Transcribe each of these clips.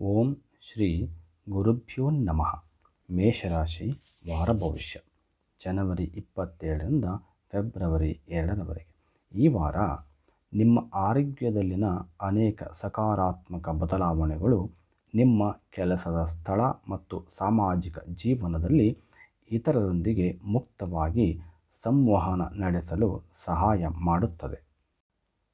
ಓಂ ಶ್ರೀ ಗುರುಭ್ಯೋ ನಮಃ. ಮೇಷರಾಶಿ ವಾರ ಭವಿಷ್ಯ. ಜನವರಿ ಇಪ್ಪತ್ತೇಳರಿಂದ ಫೆಬ್ರವರಿ ಎರಡರವರೆಗೆ. ಈ ವಾರ ನಿಮ್ಮ ಆರೋಗ್ಯದಲ್ಲಿನ ಅನೇಕ ಸಕಾರಾತ್ಮಕ ಬದಲಾವಣೆಗಳು ನಿಮ್ಮ ಕೆಲಸದ ಸ್ಥಳ ಮತ್ತು ಸಾಮಾಜಿಕ ಜೀವನದಲ್ಲಿ ಇತರರೊಂದಿಗೆ ಮುಕ್ತವಾಗಿ ಸಂವಹನ ನಡೆಸಲು ಸಹಾಯ ಮಾಡುತ್ತದೆ.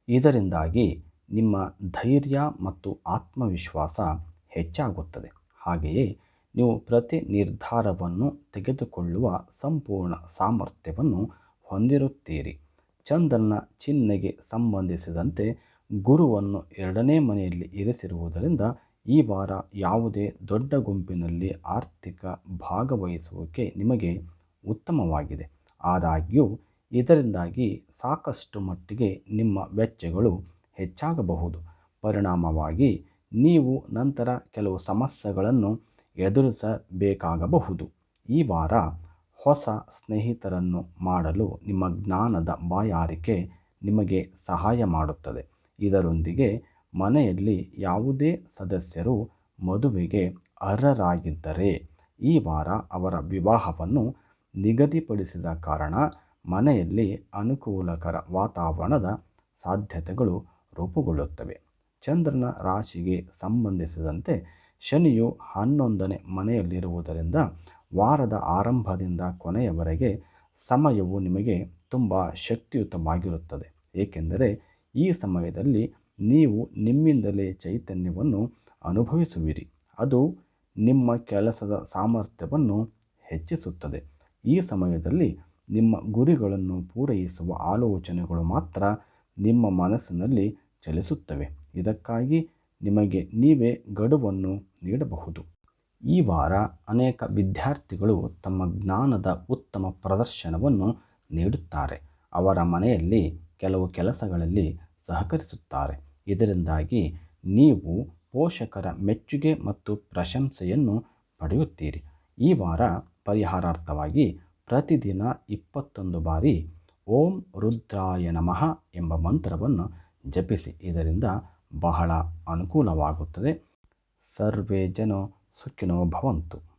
ಇದರಿಂದಾಗಿ ನಿಮ್ಮ ಧೈರ್ಯ ಮತ್ತು ಆತ್ಮವಿಶ್ವಾಸ ಹೆಚ್ಚಾಗುತ್ತದೆ. ಹಾಗೆಯೇ ನೀವು ಪ್ರತಿ ನಿರ್ಧಾರವನ್ನು ತೆಗೆದುಕೊಳ್ಳುವ ಸಂಪೂರ್ಣ ಸಾಮರ್ಥ್ಯವನ್ನು ಹೊಂದಿರುತ್ತೀರಿ. ಚಂದ್ರನ ಚಿಹ್ನೆಗೆ ಸಂಬಂಧಿಸಿದಂತೆ ಗುರುವನ್ನು ಎರಡನೇ ಮನೆಯಲ್ಲಿ ಇರಿಸಿರುವುದರಿಂದ ಈ ವಾರ ಯಾವುದೇ ದೊಡ್ಡ ಗುಂಪಿನಲ್ಲಿ ಆರ್ಥಿಕ ಭಾಗವಹಿಸುವಿಕೆ ನಿಮಗೆ ಉತ್ತಮವಾಗಿದೆ. ಆದಾಗ್ಯೂ, ಇದರಿಂದಾಗಿ ಸಾಕಷ್ಟು ಮಟ್ಟಿಗೆ ನಿಮ್ಮ ವೆಚ್ಚಗಳು ಹೆಚ್ಚಾಗಬಹುದು. ಪರಿಣಾಮವಾಗಿ ನೀವು ನಂತರ ಕೆಲವು ಸಮಸ್ಯೆಗಳನ್ನು ಎದುರಿಸಬೇಕಾಗಬಹುದು. ಈ ವಾರ ಹೊಸ ಸ್ನೇಹಿತರನ್ನು ಮಾಡಲು ನಿಮ್ಮ ಜ್ಞಾನದ ಬಾಯಾರಿಕೆ ನಿಮಗೆ ಸಹಾಯ ಮಾಡುತ್ತದೆ. ಇದರೊಂದಿಗೆ ಮನೆಯಲ್ಲಿ ಯಾವುದೇ ಸದಸ್ಯರು ಮದುವೆಗೆ ಅರ್ಹರಾಗಿದ್ದರೆ ಈ ವಾರ ಅವರ ವಿವಾಹವನ್ನು ನಿಗದಿಪಡಿಸಿದ ಕಾರಣ ಮನೆಯಲ್ಲಿ ಅನುಕೂಲಕರ ವಾತಾವರಣದ ಸಾಧ್ಯತೆಗಳು ರೂಪುಗೊಳ್ಳುತ್ತವೆ. ಚಂದ್ರನ ರಾಶಿಗೆ ಸಂಬಂಧಿಸಿದಂತೆ ಶನಿಯು ಹನ್ನೊಂದನೇ ಮನೆಯಲ್ಲಿರುವುದರಿಂದ ವಾರದ ಆರಂಭದಿಂದ ಕೊನೆಯವರೆಗೆ ಸಮಯವು ನಿಮಗೆ ತುಂಬ ಶಕ್ತಿಯುತವಾಗಿರುತ್ತದೆ. ಏಕೆಂದರೆ ಈ ಸಮಯದಲ್ಲಿ ನೀವು ನಿಮ್ಮಿಂದಲೇ ಚೈತನ್ಯವನ್ನು ಅನುಭವಿಸುವಿರಿ. ಅದು ನಿಮ್ಮ ಕೆಲಸದ ಸಾಮರ್ಥ್ಯವನ್ನು ಹೆಚ್ಚಿಸುತ್ತದೆ. ಈ ಸಮಯದಲ್ಲಿ ನಿಮ್ಮ ಗುರಿಗಳನ್ನು ಪೂರೈಸುವ ಆಲೋಚನೆಗಳು ಮಾತ್ರ ನಿಮ್ಮ ಮನಸ್ಸಿನಲ್ಲಿ ಚಲಿಸುತ್ತವೆ. ಇದಕ್ಕಾಗಿ ನಿಮಗೆ ನೀವೇ ಗಡುವನ್ನು ನೀಡಬಹುದು. ಈ ವಾರ ಅನೇಕ ವಿದ್ಯಾರ್ಥಿಗಳು ತಮ್ಮ ಜ್ಞಾನದ ಉತ್ತಮ ಪ್ರದರ್ಶನವನ್ನು ನೀಡುತ್ತಾರೆ. ಅವರ ಮನೆಯಲ್ಲಿ ಕೆಲವು ಕೆಲಸಗಳಲ್ಲಿ ಸಹಕರಿಸುತ್ತಾರೆ. ಇದರಿಂದಾಗಿ ನೀವು ಪೋಷಕರ ಮೆಚ್ಚುಗೆ ಮತ್ತು ಪ್ರಶಂಸೆಯನ್ನು ಪಡೆಯುತ್ತೀರಿ. ಈ ವಾರ ಪರಿಹಾರಾರ್ಥವಾಗಿ ಪ್ರತಿದಿನ ಇಪ್ಪತ್ತೊಂದು ಬಾರಿ ಓಂ ರುದ್ರಾಯ ನಮಃ ಎಂಬ ಮಂತ್ರವನ್ನು ಜಪಿಸಿ. ಇದರಿಂದ ಬಹಳ ಅನುಕೂಲವಾಗುತ್ತದೆ. ಸರ್ವೇ ಜನ ಸುಖಿನೋ ಭವಂತು.